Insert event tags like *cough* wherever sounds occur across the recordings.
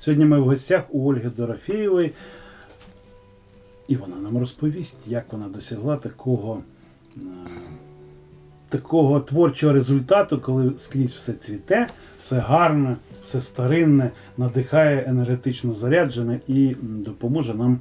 Сьогодні ми в гостях у Ольги Дорофєєвої, і вона нам розповість, як вона досягла такого, е, такого творчого результату, коли скрізь все цвіте, все гарне, все старинне, надихає енергетично заряджене і допоможе нам.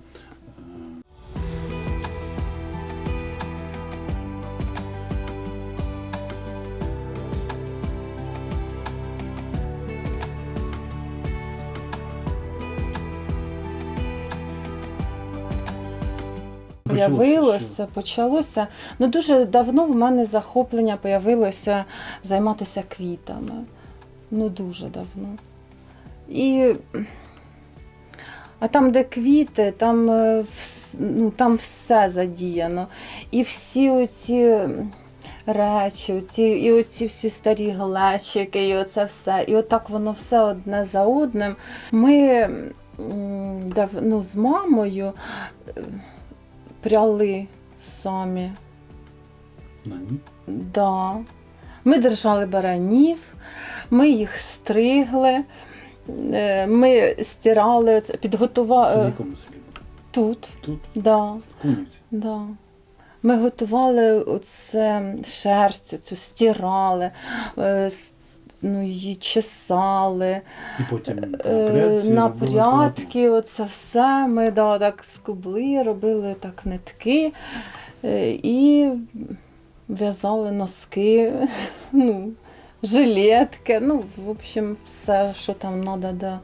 Появилося, почалося. Ну дуже давно в мене захоплення появилося займатися квітами. Ну дуже давно. І, а там, де квіти, там, е, ну, там все задіяно. І всі оці речі, оці, і оці всі старі глечики, і оце все. І отак воно все одне за одним. Ми ну, з мамою пряли самі. На ні. Да. Ми держали баранів, ми їх стригли, е, ми стирали, оце, Це в підготували якому селі? тут. Тут, Да, Кунівці. да. Ми готували оце шерсть, цю стирали, е, ну, її чесали, І потім е, прядці на робили прядки, оце все. Ми да, так скубли, робили так нитки е, і в'язали носки, *laughs* ну, жилетки, ну, в общем, все, що там треба для,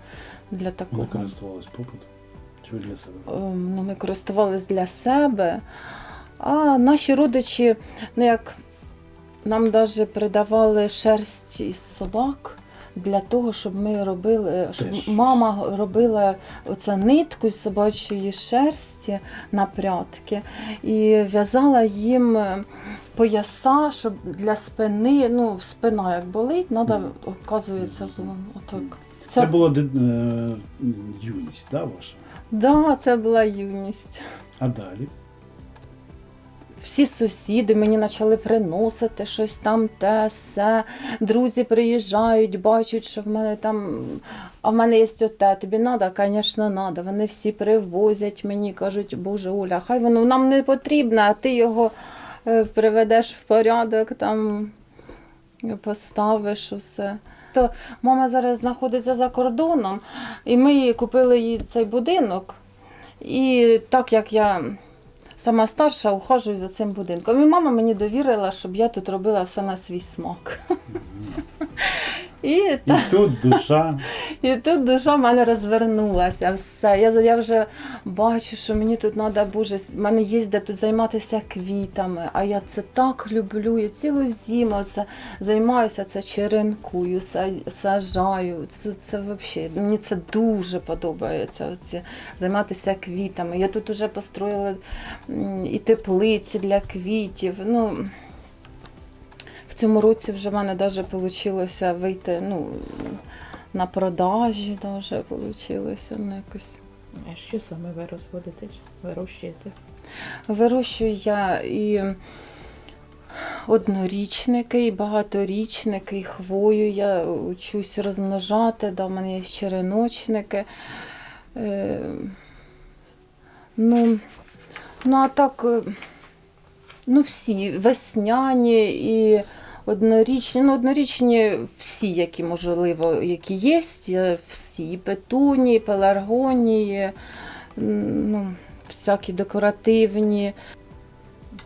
для Вона такого. користувалась попитом? Чи для себе? Ем, ну, ми користувалися для себе. А наші родичі, ну як нам навіть передавали шерсть із собак для того, щоб ми робили, щоб Теж щось. мама робила оце нитку з собачої шерсті на прядки і в'язала їм е, пояса, щоб для спини, ну, спина як болить, треба, оказується, було отак. Це, Це, була е, юність, да, ваша? да, це була юність. А далі? Всі сусіди мені почали приносити щось там, те, все. Друзі приїжджають, бачать, що в мене там. А в мене є оте, тобі треба, звісно, треба. Вони всі привозять мені, кажуть, Боже, Оля, хай воно нам не потрібно, а ти його е, приведеш в порядок, там поставиш усе. То мама зараз знаходиться за кордоном, і ми купили їй цей будинок. І так як я сама старша, ухожу за цим будинком. І мама мені довірила, щоб я тут робила все на свій смак. І, І та, тут душа. *laughs* і тут душа в мене розвернулася. Все. Я, я вже бачу, що мені тут треба, боже, в мене є де тут займатися квітами, а я це так люблю. Я цілу зиму це займаюся, це черенкую, са- сажаю. Це, це взагалі, мені це дуже подобається. Оці, займатися квітами. Я тут вже построїла м, і теплиці для квітів. Ну, в цьому році вже в мене навіть вийшло вийти ну, на продажі, даже вийшло ну, якось. А що саме ви розводите? Вирощуєте? Вирощую я і однорічники, і багаторічники, і хвою я учусь розмножати, да, в мене є череночники. Е, ну, ну, а так, е, ну всі весняні і однорічні. Ну, однорічні всі, які можливо, які є, всі і петунії, і пеларгонії, ну, всякі декоративні.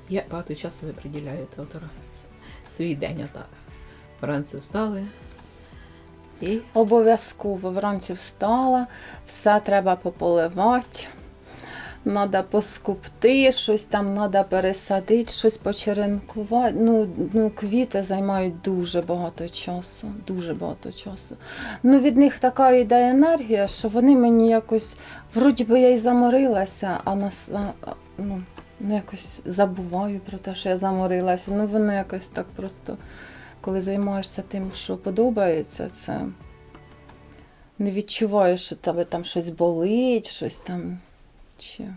Я багато часу ви приділяєте от, свій день отак. Вранці встали і Обов'язково вранці встала, все треба пополивати, треба поскупти, щось там треба пересадити, щось почеренкувати. Ну, ну, квіти займають дуже багато часу, дуже багато часу. Ну, від них така йде енергія, що вони мені якось, вроді би я й заморилася, а нас, ну, ну, якось забуваю про те, що я заморилася. Ну, воно якось так просто коли займаєшся тим, що подобається, це не відчуваєш, що тебе там щось болить, щось там. Чи...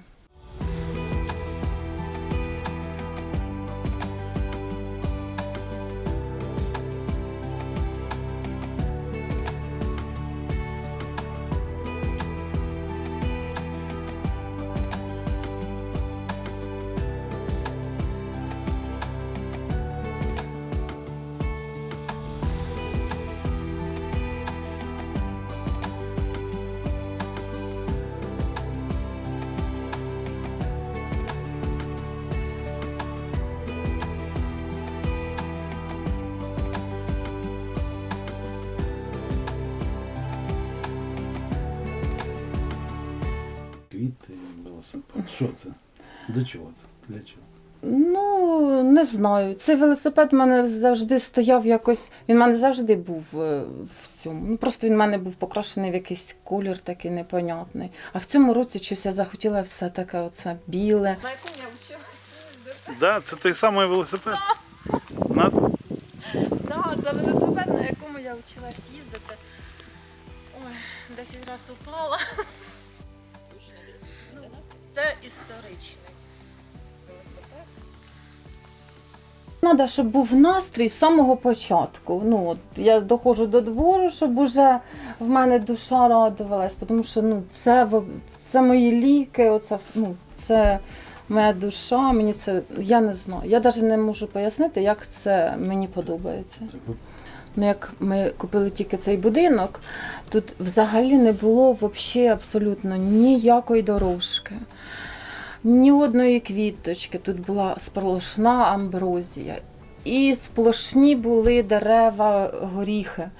Що це? До чого це? Для чого? Ну, не знаю. Цей велосипед в мене завжди стояв якось. Він в мене завжди був е, в цьому. Ну просто він в мене був покрашений в якийсь колір такий непонятний. А в цьому році щось я захотіла все таке, оце біле. На якому я вчилася? Да, це той самий велосипед. На... Так, це велосипед, на якому я вчилась їздити. Ой, 10 разів упала. Історичний велосипед. Треба, щоб був настрій з самого початку. Ну, от я доходжу до двору, щоб уже в мене душа радувалась, тому що ну, це, це мої ліки, оце, ну, це моя душа, мені це, я не знаю. Я навіть не можу пояснити, як це мені подобається. Ну, як ми купили тільки цей будинок, тут взагалі не було взагалі абсолютно ніякої дорожки, ні одної квіточки. Тут була сплошна амброзія. І сплошні були дерева, горіхи.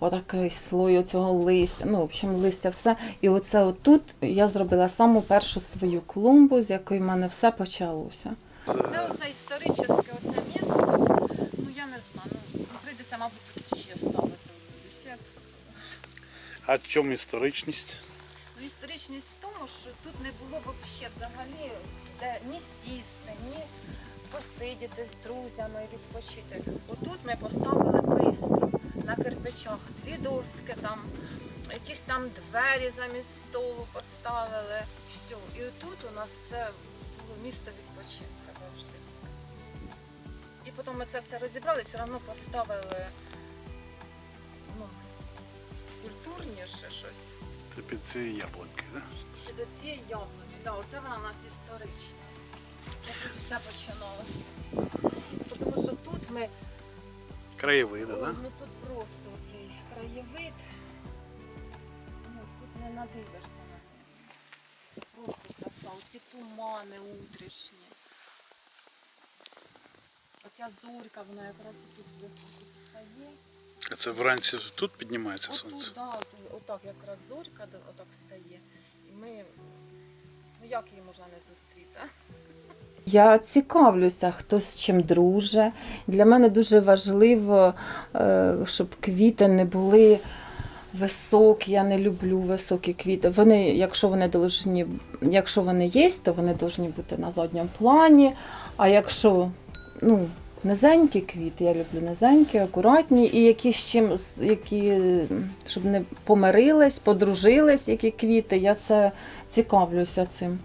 Отакий слой цього листя. Ну, в общем, листя все. І оце отут я зробила саму першу свою клумбу, з якої в мене все почалося. Це оце історичне оце місто. Ну я не знаю. Ну, прийдеться, мабуть, ще ставити. А в чому історичність? Ну, історичність в тому, що тут не було взагалі взагалі де ні сісти, ні посидіти з друзями, відпочити. Отут ми поставили бистро на кирпичах дві доски там, якісь там двері замість столу поставили. Все. І отут у нас це було місто відпочинка завжди. І потім ми це все розібрали, все одно поставили ну, культурніше щось. Це під цією яблунькою, да? І до цієї яблуні. Да, оце вона у нас історична. Це тут все починалося. Тому що тут ми, Краєвиди, да? ну тут просто цей краєвид. Ну, тут не надивишся на нього. Просто краса. Оці тумани утрішні. Оця зорька, вона якраз тут тут стає. А це вранці тут піднімається Отут, да, отак якраз зорька отак стає. Ми. Ну як її можна не зустріти? Я цікавлюся, хто з чим друже. Для мене дуже важливо, е, щоб квіти не були високі. Я не люблю високі квіти. Вони, якщо вони должні, якщо вони є, то вони повинні бути на задньому плані. А якщо ну, низенькі квіти, я люблю низенькі, акуратні, і які з чим, які, щоб не помирились, подружились, які квіти. Я це цікавлюся цим.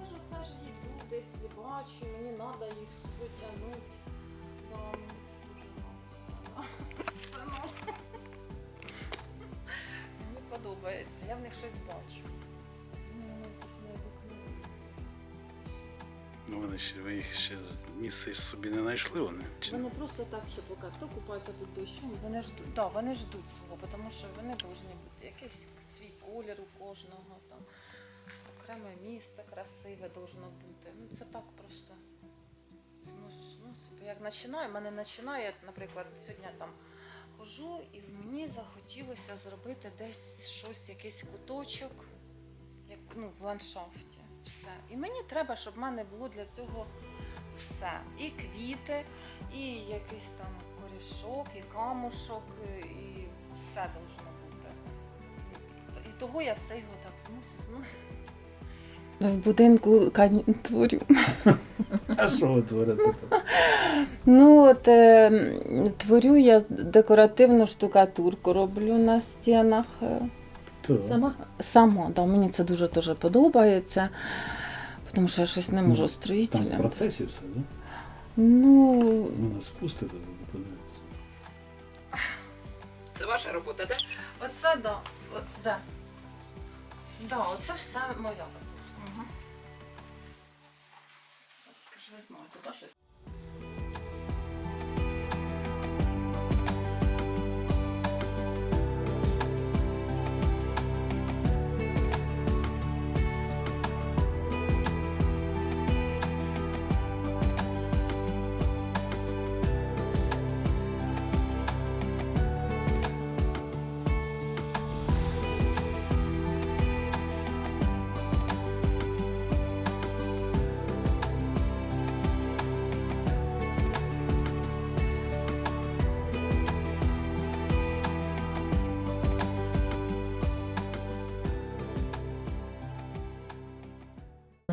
Ну, це ж йду, десь бачу, мені треба їх подобається. Мені подобається, я в них щось бачу. Вони ще ви їх ще місце собі не знайшли вони. Чи? Вони просто так ще поки хто купається під дощом, вони ждуть, да, вони ждуть свого, тому що вони повинні бути якийсь свій колір у кожного, там, окреме місто красиве должно бути. Ну це так просто. Ну, ну, як починаю, мене починає, наприклад, сьогодні там хожу, і мені захотілося зробити десь щось, якийсь куточок, як ну, в ландшафті. Все. І мені треба, щоб в мене було для цього все. І квіти, і якийсь там корішок, і камушок, і все должно бути. І того я все його так змусю. Ну, В будинку творю. *laughs* А що ви творите тут? Ну, от е, творю я декоративну штукатурку роблю на стінах. Сама? Сама, да, мені це дуже дуже подобається, тому що я щось не можу Там в процесі все, да? Ну, Мене спустите, подивитися. Це ваша робота, так? оце да. От, да. Да, оце все моя. Угу. Тільки ж ви знаєте, да, щось?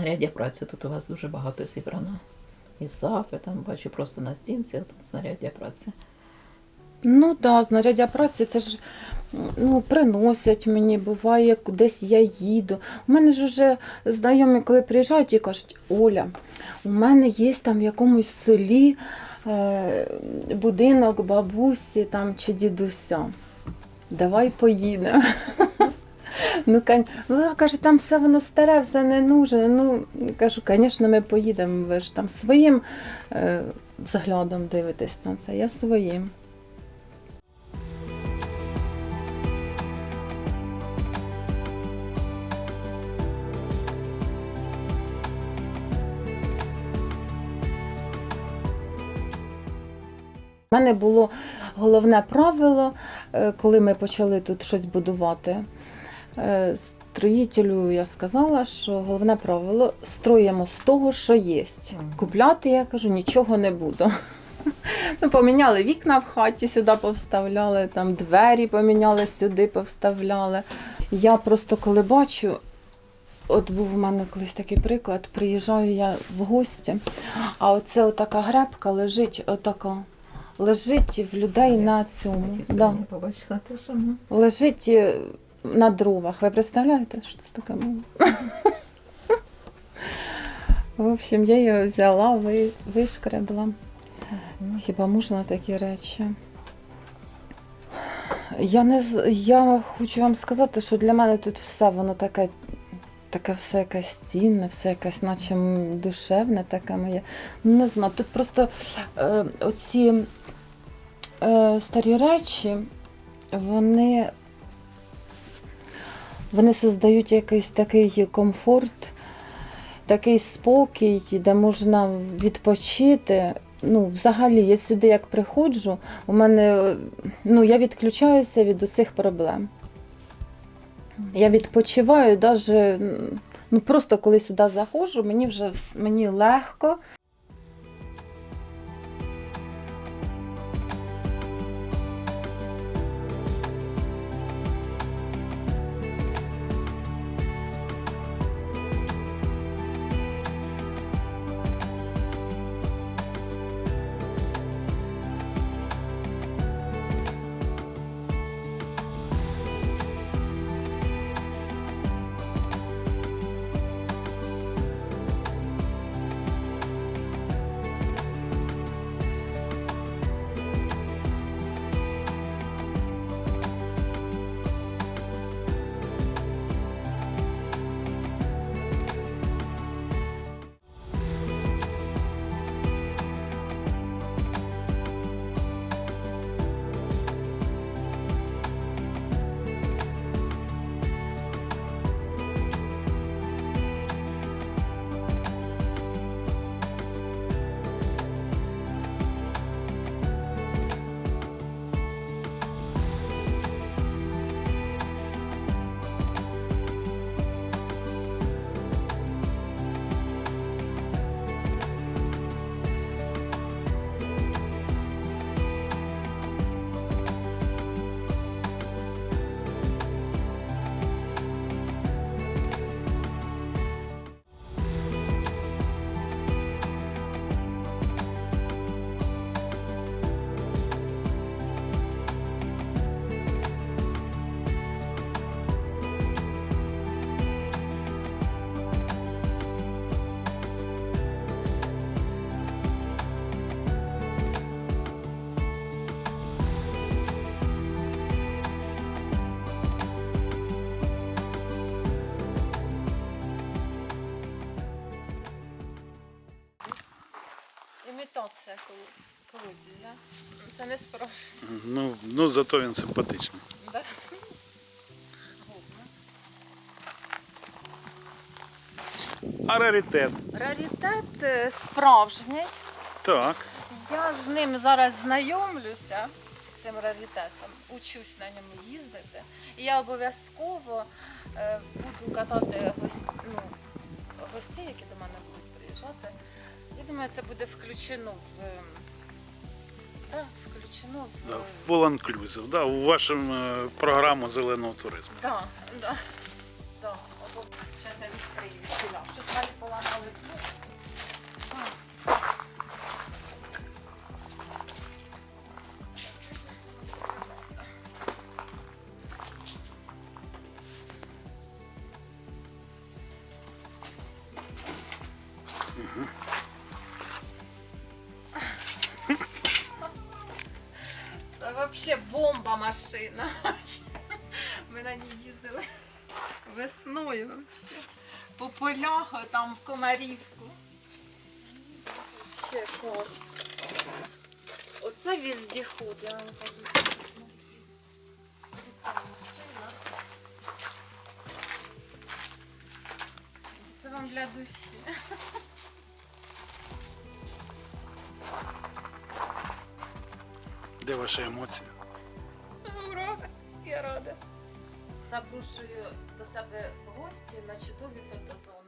Знаряддя праці тут у вас дуже багато зібрано. І сапи, там бачу просто на стінці, тут знаряддя праці. Ну так, знаряддя праці це ж ну, приносять мені, буває, десь я їду. У мене ж вже знайомі, коли приїжджають і кажуть, Оля, у мене є там в якомусь селі е, будинок бабусі там, чи дідуся. Давай поїдемо. *laughs* Ну, ну, каже, там все воно старе, все не нужне. Ну, кажу, звісно, ми поїдемо. Ви ж там своїм е, взглядом дивитесь на це, я своїм. У мене було головне правило, е, коли ми почали тут щось будувати. Е, Строїтелю я сказала, що головне правило строїмо з того, що є. Купляти, я кажу, нічого не буду. *laughs* Ну, поміняли вікна в хаті, сюди повставляли, там двері поміняли, сюди повставляли. Я просто коли бачу, от був у мене колись такий приклад, приїжджаю я в гості, а оце отака гребка лежить, отака. Лежить в людей на цьому. Да. побачила. Лежить е, на дровах. Ви представляєте, що це таке було? В общем, я її взяла, вишкребла. Хіба можна такі речі? Я не я хочу вам сказати, що для мене тут все воно таке, таке все якесь цінне, все якесь, наче душевне, таке моє. Ну, не знаю, тут просто е, оці е, старі речі, вони, вони создають якийсь такий комфорт, такий спокій, де можна відпочити. Ну, взагалі, я сюди як приходжу, у мене ну, я відключаюся від усіх проблем. Я відпочиваю, навіть ну, просто коли сюди заходжу, мені вже мені легко. Імітація колодязя. Це не справжнє. Ну, ну зато він симпатичний. Да? А раритет. Раритет е, справжній. Так. Я з ним зараз знайомлюся з цим раритетом, учусь на ньому їздити. І я обов'язково е, буду катати гость, ну, гостей, які до мене будуть приїжджати. Я думаю, це буде включено в. Да, включено в. Да, full inclusive, да, у вашу е, програму зеленого туризму. Так, так. да. Зараз я відкрию. Щось малі поламала. Взагалі бомба машина. *laughs* Ми на ній їздили весною взагалі. По полях, там в Комарівку. Ще клас. Оце віздіход, я вам кажу. Це вам для душі. Де ваші емоції? Запрошую до себе гості на чудові фотозони.